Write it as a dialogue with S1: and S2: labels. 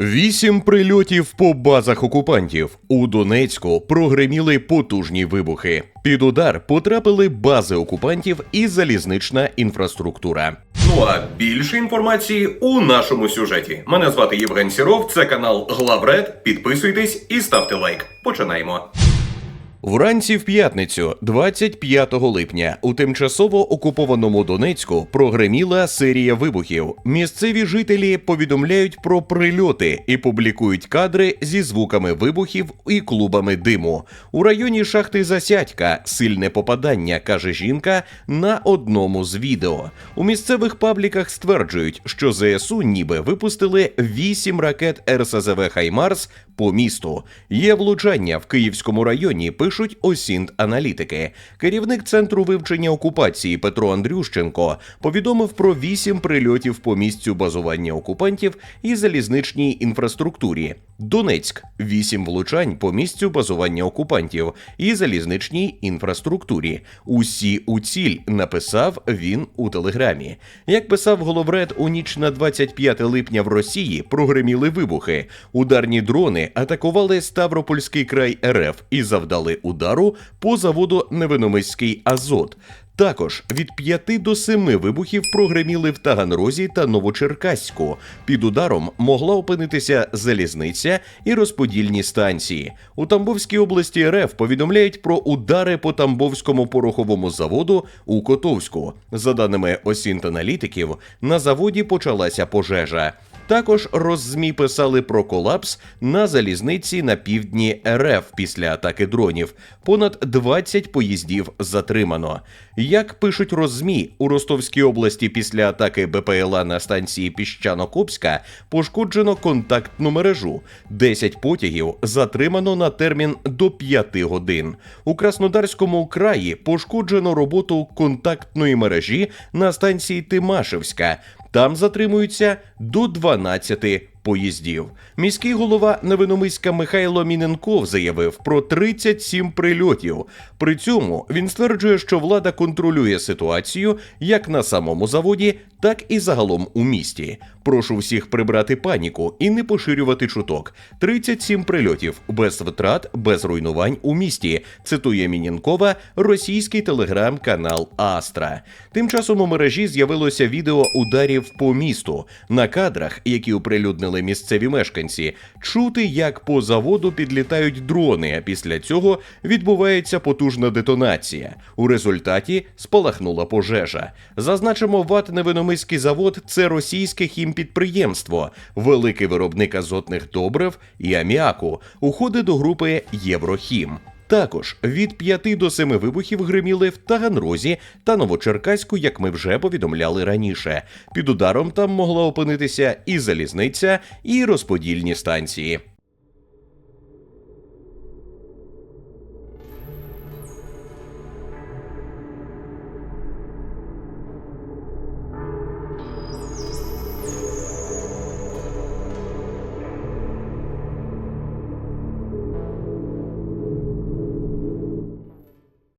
S1: Вісім прильотів по базах окупантів. У Донецьку прогреміли потужні вибухи. Під удар потрапили бази окупантів і залізнична інфраструктура.
S2: Ну а більше інформації у нашому сюжеті. Мене звати Євген Сіров, це канал Главред. Підписуйтесь і ставте лайк. Починаємо.
S1: Вранці в п'ятницю, 25 липня, у тимчасово окупованому Донецьку прогреміла серія вибухів. Місцеві жителі повідомляють про прильоти і публікують кадри зі звуками вибухів і клубами диму. У районі шахти Засядька сильне попадання, каже жінка на одному з відео. У місцевих пабліках стверджують, що ЗСУ ніби випустили 8 ракет РСЗВ Хаймарс по місту. Є влучання в Київському районі, пишуть Осінт аналітики. Керівник центру вивчення окупації Петро Андрющенко повідомив про вісім прильотів по місцю базування окупантів і залізничній інфраструктурі. Донецьк вісім влучань по місцю базування окупантів і залізничній інфраструктурі. Усі у ціль написав він у телеграмі. Як писав головред у ніч на 25 липня в Росії прогреміли вибухи. Ударні дрони атакували Ставропольський край РФ і завдали удару по заводу Невиномиський Азот. Також від 5 до 7 вибухів прогреміли в Таганрозі та Новочеркаську. Під ударом могла опинитися залізниця і розподільні станції. У Тамбовській області РФ повідомляють про удари по Тамбовському пороховому заводу у Котовську. За даними осінт-аналітиків, на заводі почалася пожежа. Також роззмі писали про колапс на залізниці на півдні РФ після атаки дронів. Понад 20 поїздів затримано. Як пишуть роззмі, у Ростовській області після атаки БПЛА на станції Піщано-Копська пошкоджено контактну мережу. 10 потягів затримано на термін до 5 годин. У Краснодарському краї пошкоджено роботу контактної мережі на станції Тимашевська. Там затримуються до 12 поїздів. Міський голова Невиномиська Михайло Міненков заявив про 37 прильотів. При цьому він стверджує, що влада контролює ситуацію як на самому заводі, так і загалом у місті. Прошу всіх прибрати паніку і не поширювати чуток. 37 прильотів без втрат, без руйнувань у місті. Цитує Мінінкова російський телеграм-канал Астра. Тим часом у мережі з'явилося відео ударів по місту. На кадрах, які оприлюднили місцеві мешканці, чути, як по заводу підлітають дрони. А після цього відбувається потужна детонація. У результаті спалахнула пожежа. Зазначимо, ВАТ Невиномиський завод це російське хімпідприємство, великий виробник азотних добрив і аміаку. Уходить до групи Єврохім. Також від 5 до 7 вибухів гриміли в Таганрозі та Новочеркаську, як ми вже повідомляли раніше. Під ударом там могла опинитися і залізниця, і розподільні станції.